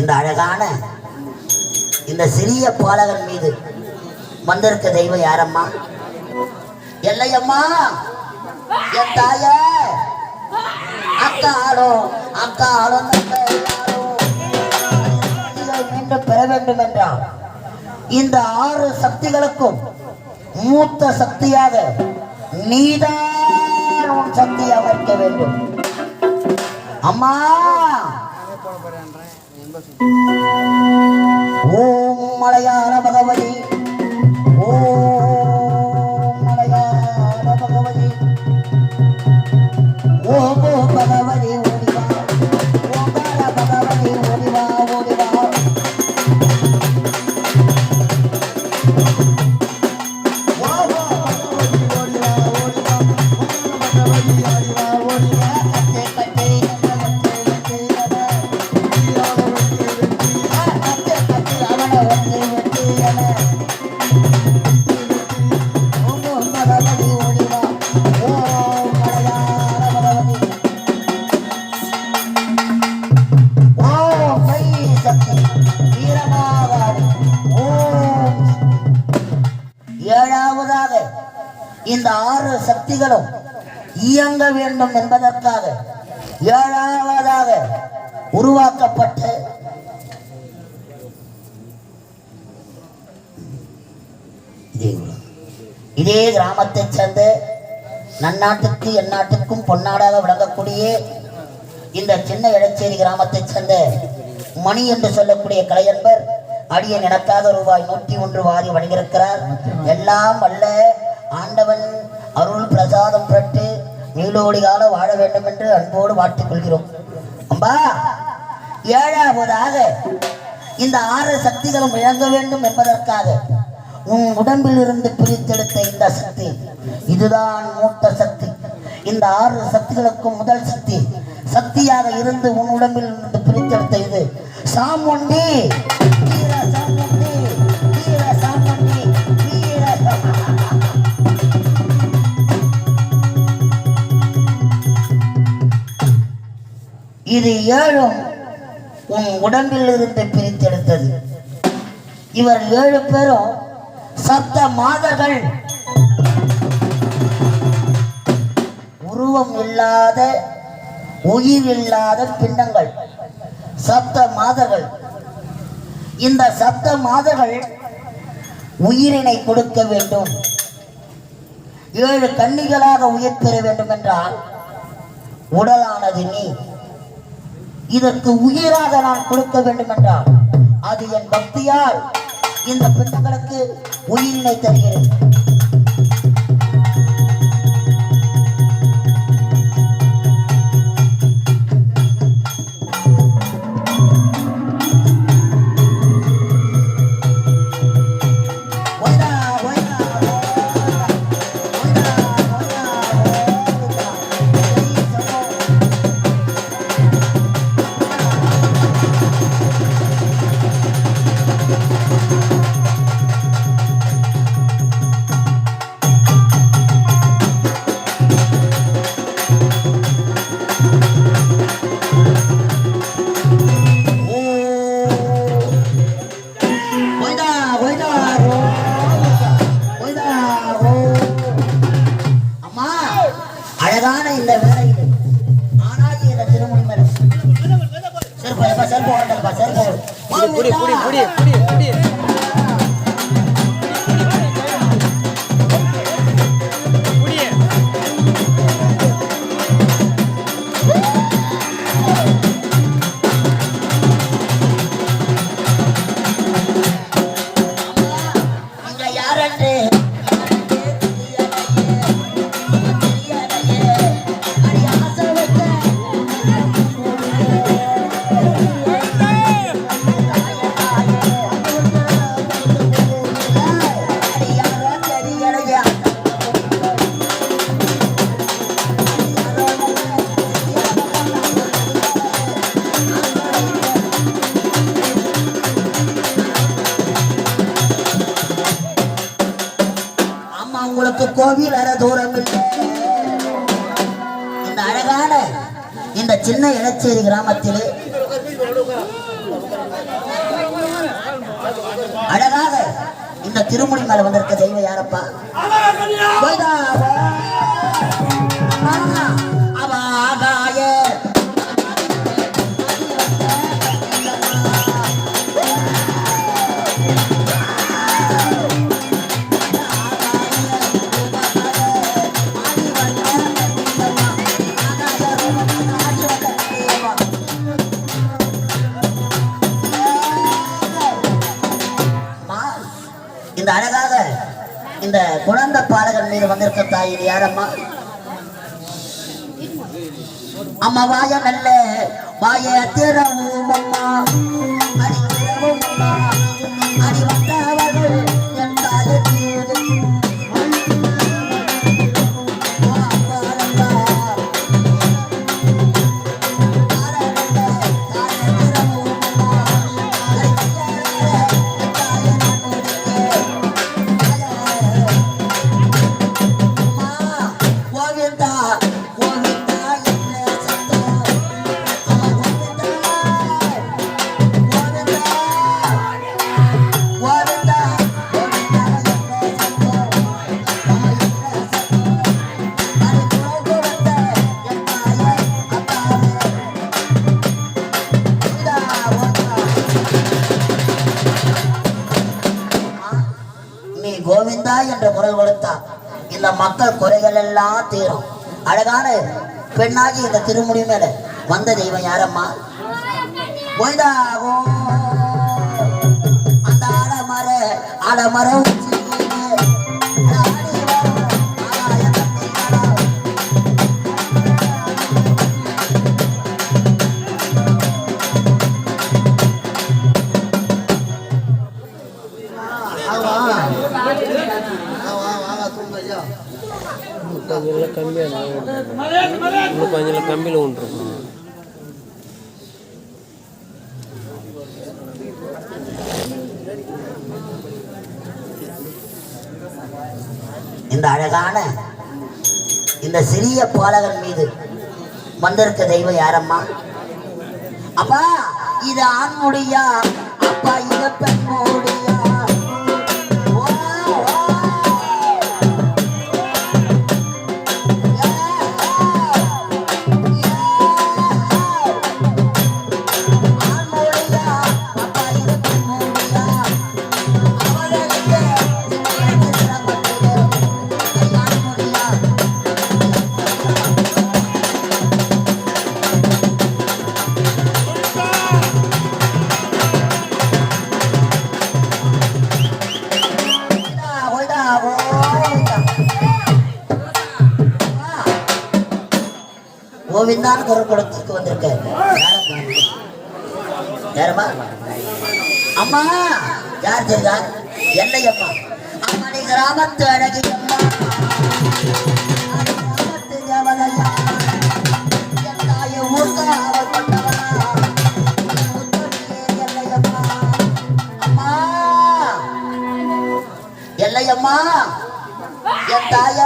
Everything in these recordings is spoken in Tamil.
இந்த அழகான இந்த சிறிய பாலகன் மீது வந்திருக்க தெய்வம் யாரம்மா? எல்லையம்மா என் தாய. அக்காளோ அக்காளோ மீண்டும் பெற வேண்டும் என்றால் இந்த ஆறு சக்திகளுக்கும் மூத்த சக்தியாக நீதான் உன் சக்தி அமைக்க வேண்டும். அம்மா! ஓம் மலையாள பகவதி. ஓம் மலையாள பகவதி. ஓம் இயங்க வேண்டும் என்பதற்காக ஏழாவதாக உருவாக்கப்பட்டு இதே கிராமத்தை சேர்ந்த நன்னாட்டுக்கு எந்நாட்டுக்கும் பொன்னாடாக விளங்கக்கூடிய இந்த சின்ன இளச்சேரி கிராமத்தை சேர்ந்த மணி என்று சொல்லக்கூடிய கலையன்பர் அடியன் எனக்காக ரூபாய் நூற்றி ஒன்று வாரி வழங்கியிருக்கிறார். எல்லாம் அல்ல ஆண்டவன் அருள் பிரசாதம் நீலோடி காலம் வாழ வேண்டும் என்று அன்போடு வாழ்த்திக் கொள்கிறோம் அம்பா ஏழாவதாக இந்த ஆறு சக்திகளும் இழங்க வேண்டும் என்பதற்காக உன் உடம்பில் இருந்து பிரித்தெடுத்த இந்த சக்தி இதுதான் மூத்த சக்தி. இந்த ஆறு சக்திகளுக்கும் முதல் சக்தி சக்தியாக இருந்து உன் உடம்பில் இருந்து பிரித்தெடுத்த இது. சாமுண்டி இது ஏழும் உன் உடம்பில் இருந்து பிரித்தெடுத்தது. இவர் ஏழு பேரும் சப்த மாதர்கள். உருவம் இல்லாத உயிர் இல்லாத பிண்டங்கள். சப்த மாதர்கள். இந்த சப்த மாதர்கள் உயிரினை கொடுக்க வேண்டும். ஏழு கன்னிகளாக உயிர் பெற வேண்டும் என்றால் உடலானது நீ. இதற்கு உயிராக நான் கொடுக்க வேண்டும் என்றால் அது என் பக்தியால் இந்த பெண்களுக்கு உயிரினை தருகிறது. அழகாக இந்த திருமுடி மேல வந்திருக்க தெய்வம் யாரப்பா? குழந்தை வந்திருக்க தாய் இது யாரம்மா? அம்மா வாய நல்ல வாய திறவும் அம்மா எல்லாம் தீரும். அழகான பெண்ணாகி இந்த திருமுடி மேல வந்த தெய்வம் யாரம்மா? போய்தாகும் அந்த ஆலமர அலமரம் கம்மியாக இன்னும் கொஞ்சம் கம்மியில் ஒன்று இந்த அழகான இந்த சிறிய பாலகன் மீது வந்திருக்க தெய்வம் யாரம்மா? அப்பா இது ஆண்முடியா அப்பா இத பெண்முடியா குரல் வந்திருக்க யாரம்மா? அம்மா! யார் தெரியுதா? என்னை அம்மா அம்மா நீ கிராமத்து அழகி அம்மா. கிராமத்து என் எல்லையம்மா. என் தாய!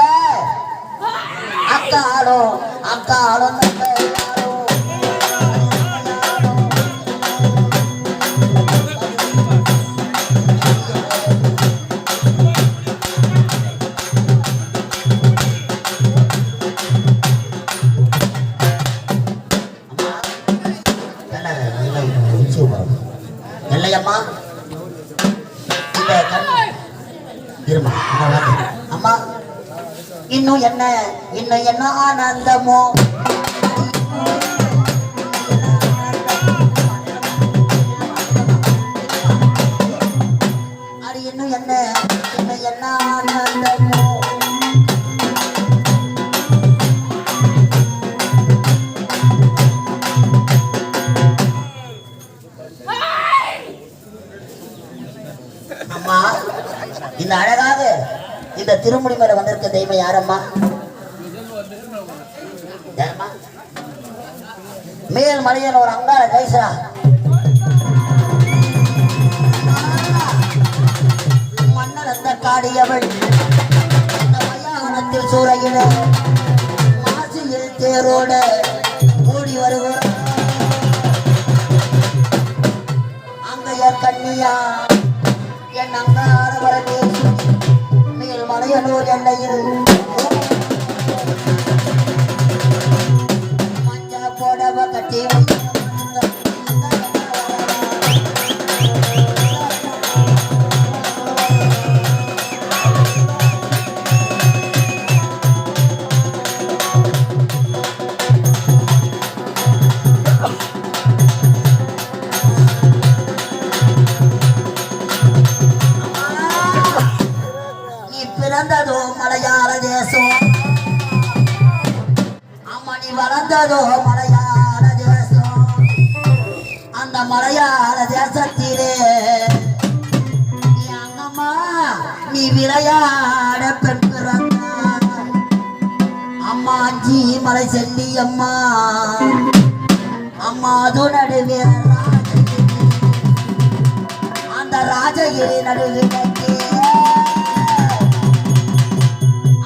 என்ன ஆனந்தமோ? அது இன்னும் என்ன? இன்னும் என்ன ஆனந்தமோ? அம்மா இந்த அழகாக இந்த திருமுடி மேல வந்திருக்க தெய்வம் யாரம்மா? மேல் ஒரு அங்கார கைசா. மன்னர் அந்த காடியவள் மயானத்தில் சூறையில மாசியில் தேரோட ஓடி அங்கைய கண்ணியா என் அங்கார வரவேசு மேல் மலையனூர் எல்லையில் மலை செல்லி அம்மா. அம்மா அது நடுவே அந்த ராஜகிரி நடுவே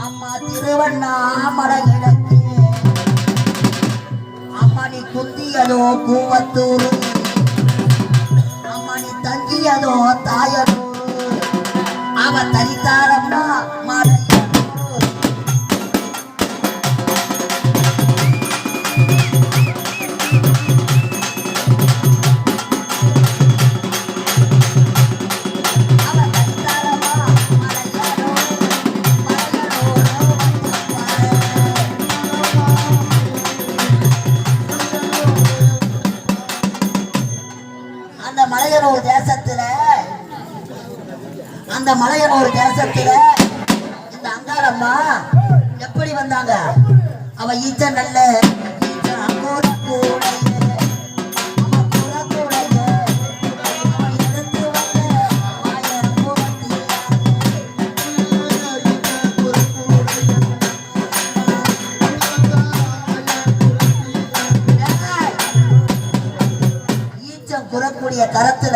அம்மா திருவண்ணாமலை கிழக்கு அம்மா நீ குந்தியதோ கூவத்தூர். அம்மா நீ தங்கியதோ தாயனூர். அவ தரித்தாரம்மா மலையனூர் அந்த மலையனூர் தேசத்துல அந்த மலையனூர் தேசத்துல இந்த அங்காரம்மா எப்படி வந்தாங்க? அவ ஈச்ச நல்ல ஈச்ச அங்கூர கூட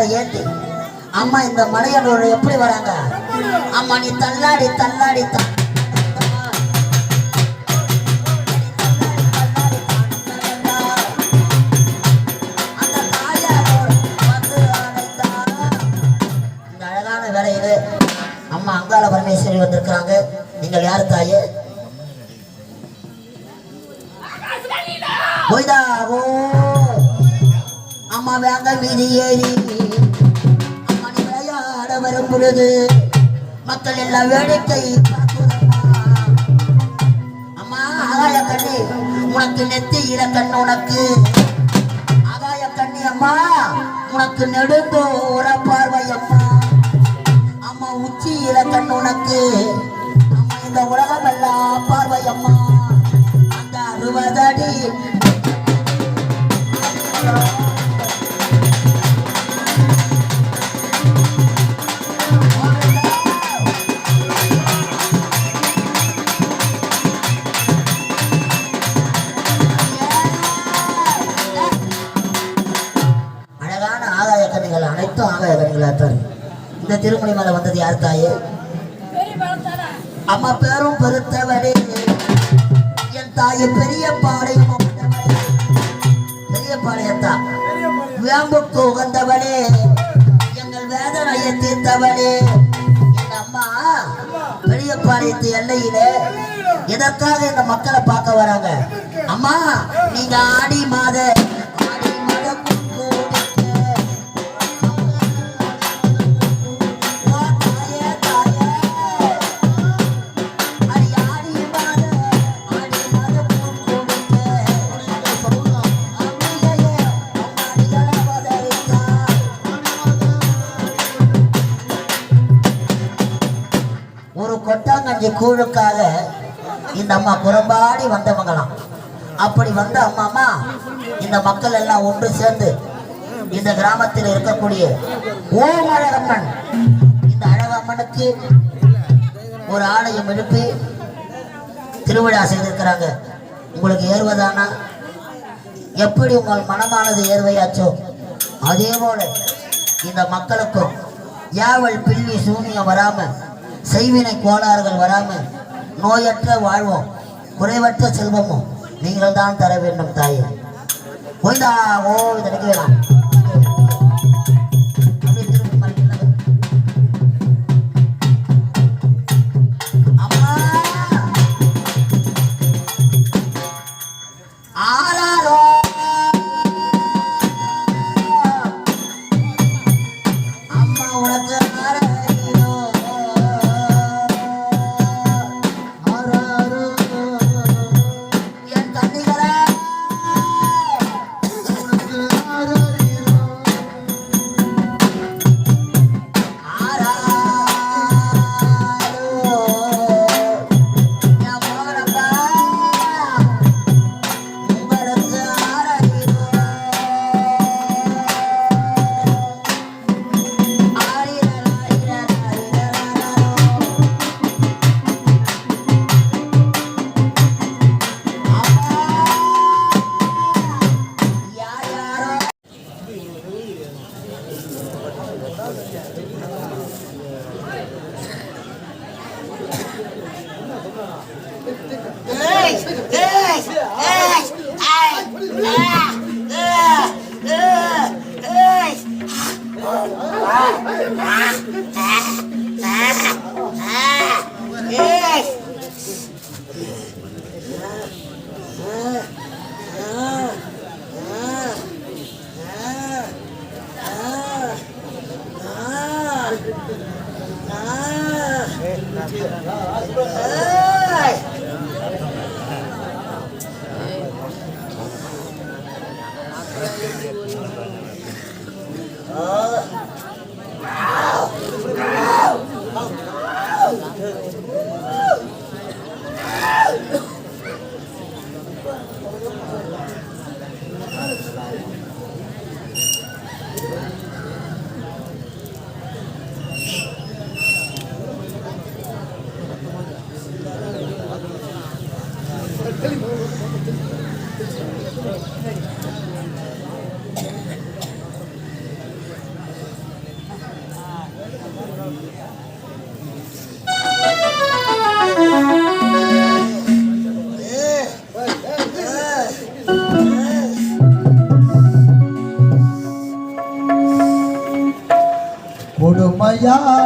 கரத்துல அம்மா இந்த மலையனூர் எப்படி வராங்க? அம்மா நீ தள்ளாடி தள்ளாடி அழகான அம்மா அங்காள பரமேஸ்வரி வந்திருக்கிறாங்க. நீங்கள் யார் தாயே? போய்தாகோ அம்மா வேங்க மீதி ஏறி அம்மா நீ விளையாட வரும் பொழுது மக்கள் எல்லாம் வேடிக்கை அம்மா ஆகாய கண்ணி உனக்கு நெத்தியில கண் உனக்கு. ஆகாய கண்ணி அம்மா உனக்கு நெடுந்தோர பார்வை அம்மா. அம்மா உச்சியில கண் உனக்கு. அம்மா இந்த உலகம் எல்லாம் பார்வை அம்மா. அந்த அறுபதடி அழகான அனைத்தும் ஆகாய இந்த திருமணி மேல வந்தது யார் தாயே? அம்மா பேரும் பெருத்தவளே. என் தாயை பெரிய பாளையம் பெரிய பாளையத்தா வேம்புக்கு உகந்தவனே எங்கள் வேதனையை தீர்த்தவனே என் அம்மா பெரிய பாளையத்து எல்லையிலே எதற்காக இந்த மக்களை பார்க்க வராங்க? அம்மா நீங்க ஆடி மாத கொட்டாங்கஞ்சி கூழுக்காக இந்த அம்மா புறம்பாடி வந்தவங்களாம். அப்படி வந்த அம்மா இந்த மக்கள் எல்லாம் ஒன்று சேர்ந்து இந்த கிராமத்தில் இருக்கக்கூடிய ஓமழகம்மன் இந்த அழகம்மனுக்கு ஒரு ஆலயம் எழுப்பி திருவிழா செய்திருக்கிறாங்க. உங்களுக்கு ஏறுவதானா? எப்படி உங்கள் மனமானது ஏர்வையாச்சோ அதே போல இந்த மக்களுக்கும் யாவல் பில்லி சூனியம் வராமல் செய்வினை கோளாறுகள் வராமல் நோயற்ற வாழ்வோம். குறைவற்ற செல்வமும் நீங்கள் தான் தர வேண்டும் தாயே. ஓய்தா ஓ இதற்கு வேணாம் या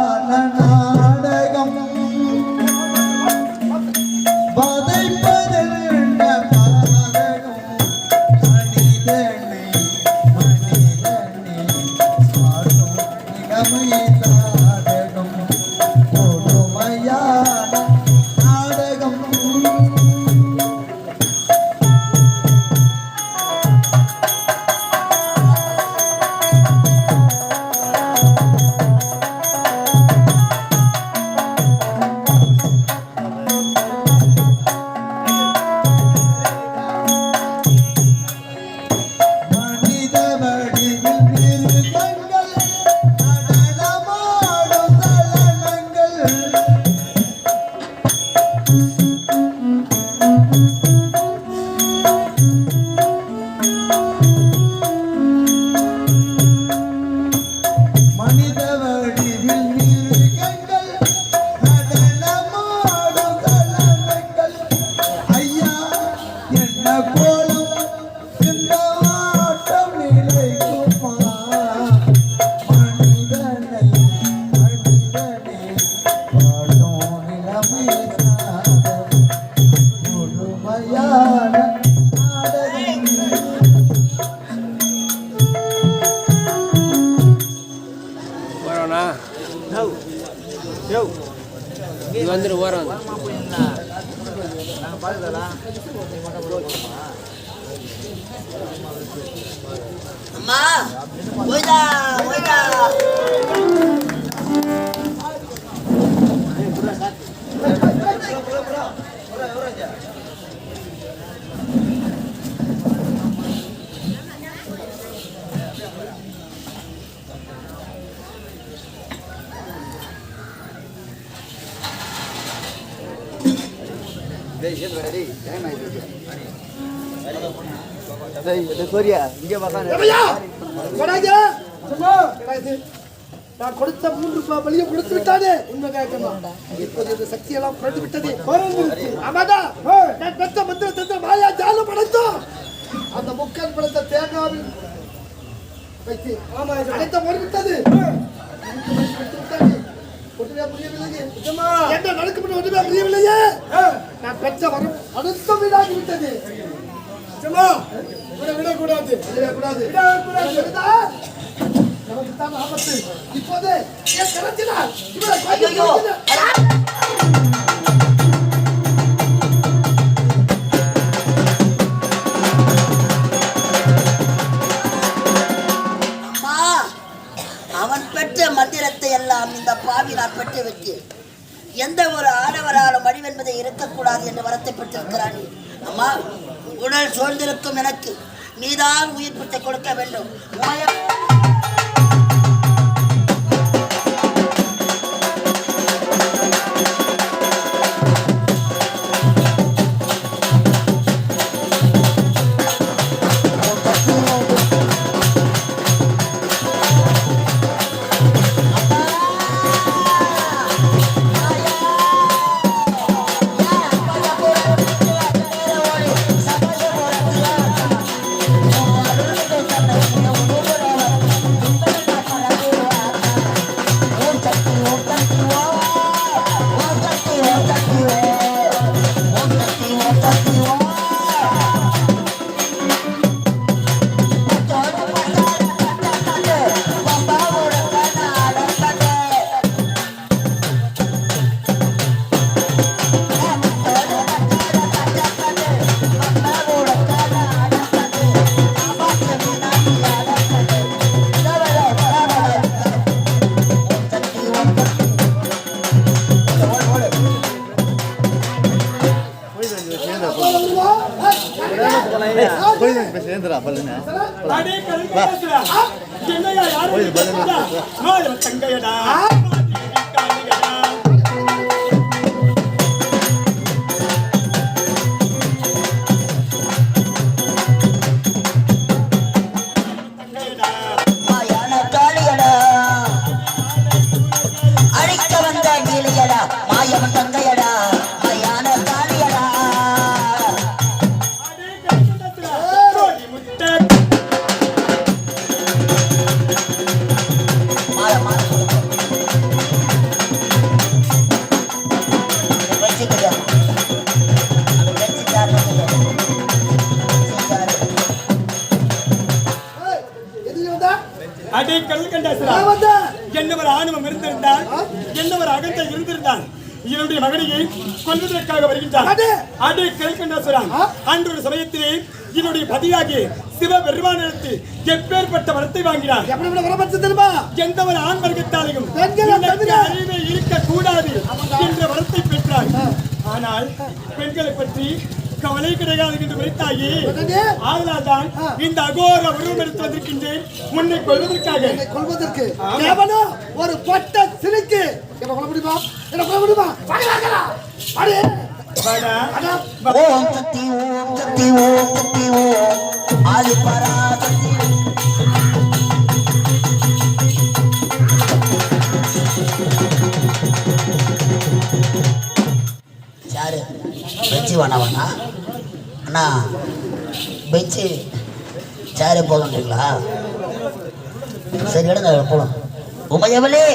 கொடாங்க. சும்மா, கிடையாது. நான் கொடுத்த மூன்று பலியை கொடுத்து விட்டானே உண்மை கேட்கணும்? இப்போது இந்த சக்தி எல்லாம் விட்டது. ஆமாடா நான் பெற்ற மந்திர தந்த மாயா ஜாலம் அடைத்தோம் அந்த முக்கன் படுத்த தேங்காவில் வைத்து ஆமா அனைத்த விட்டது ஒன்றுமே புரியவில்லையே. என்ன நடக்கும் ஒன்றுமே புரியவில்லையே. நான் பெற்ற வரம் அழுத்தம் வீடாகி விட்டது. விட விடக்கூடாது. விடக்கூடாது. விடக்கூடாது. நமக்கு தான் ஆபத்து. இப்போது என் கரத்தினால் இவரை கொன்று ஐயோ விடுகிறேன். அம்மா அவன் பெற்ற மந்திரத்தை எல்லாம் இந்த பாவி நான் பெற்று விட்டேன் எந்த ஒரு ஆடவராலும் அழிவென்பதை இருக்கக்கூடாது என்று வரத்தை பெற்றிருக்கிறான். அம்மா உடல் சூழ்ந்திருக்கும் எனக்கு. நீதான் உயிர் பெற்று கொடுக்க வேண்டும். ஏந்திரா பல்லுன்னு அடே கருங்கடா என்னையா யாரு தங்கையடா. கல்கண்டாசுரா நான் வந்தா? என்ன ஒரு ஆணவம் இருந்திருந்தால் என்ன ஒரு அகந்தை இருந்திருந்தால் என்னுடைய மகனையை கொல்வதற்காக! அடே கல்கண்டாசுரன் ஆ? அன்று ஒரு சமயத்திலே என்னுடைய பதியாகி சிவபெருமானிடத்து எப்பேற்பட்ட வரத்தை வாங்கினார்? எந்த ஒரு ஆண் வர்க்கத்தாலையும் அறிவே இருக்கக்கூடாது என்ற வரத்தை பெற்றார் ஆனால் பெண்களை பற்றி கவலை கிடையாது என்று வைத்தாயே உடனே? ஆதலால் தான் இந்த அகோர உருவம் எடுத்து வந்திருக்கின்றேன். உன்னை கொள்வதற்காக என்னை கொல்வதற்கு? கேவலோ? ஒரு பொட்ட சிலுக்கு. என்ன கொல்ல முடியுமா? என்ன கொல்ல முடியுமா. அடே, ஓம் சக்தி ஓம் சக்தி ஓம் சக்தி ஓம். ஆதி பராசக்தி. யாரு? பெஞ்சு வேணா வேணா அண்ணா பெஞ்சு சேரு போகன்றீங்களா சரி எடுங்க போகலாம் உமையவளே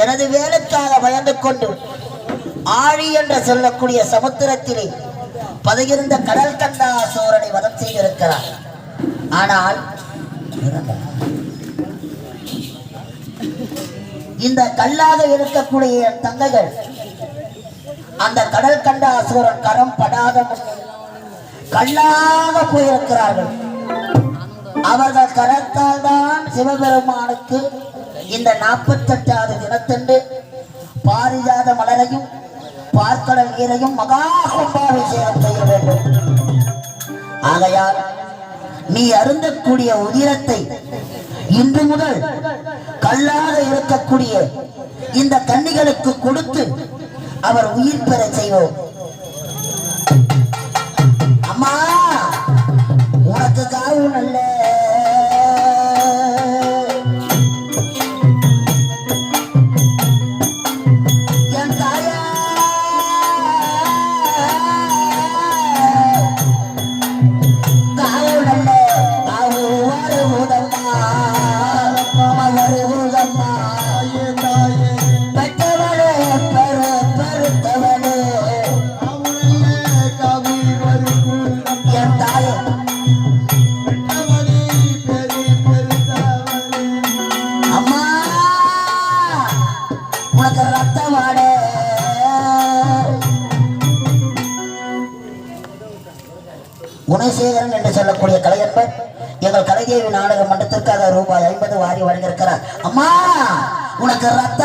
எனது வேலைக்காக பயந்து கொண்டு ஆழி என்று சொல்லக்கூடிய சமுத்திரத்திலே பதகிருந்த கடல் கண்டா சோரனை வதம் செய்திருக்கிறார். ஆனால் இந்த கல்லாக இருக்கக்கூடிய என் தங்கைகள் அந்த கடல் கண்ட அசுரன் கரம் படாத முன்னே கல்லாக போயிருக்கிறார்கள். அவர்கள் கரத்தால் தான் சிவபெருமானுக்கு இந்த நாற்பத்தெட்டாவது தினத்தன்று பாரிஜாத மலரையும் பார்க்கடல் நீரையும் மகா கும்பாபிஷேகம் செய்ய வேண்டும். ஆகையால் நீ அருந்தக்கூடிய உதிரத்தை இன்று முதல் கல்லாக இருக்கக்கூடிய இந்த கன்னிகளுக்கு கொடுத்து அவர் உயிர் பெற செய்வோம். குணசேகரன் என்று சொல்லக்கூடிய கலையப்பர் எங்கள் கலைதேவி நாடக மன்றத்திற்காக ரூபாய் ஐம்பது வாரி வழங்கியிருக்கிறார். அம்மா உனக்கு ரத்த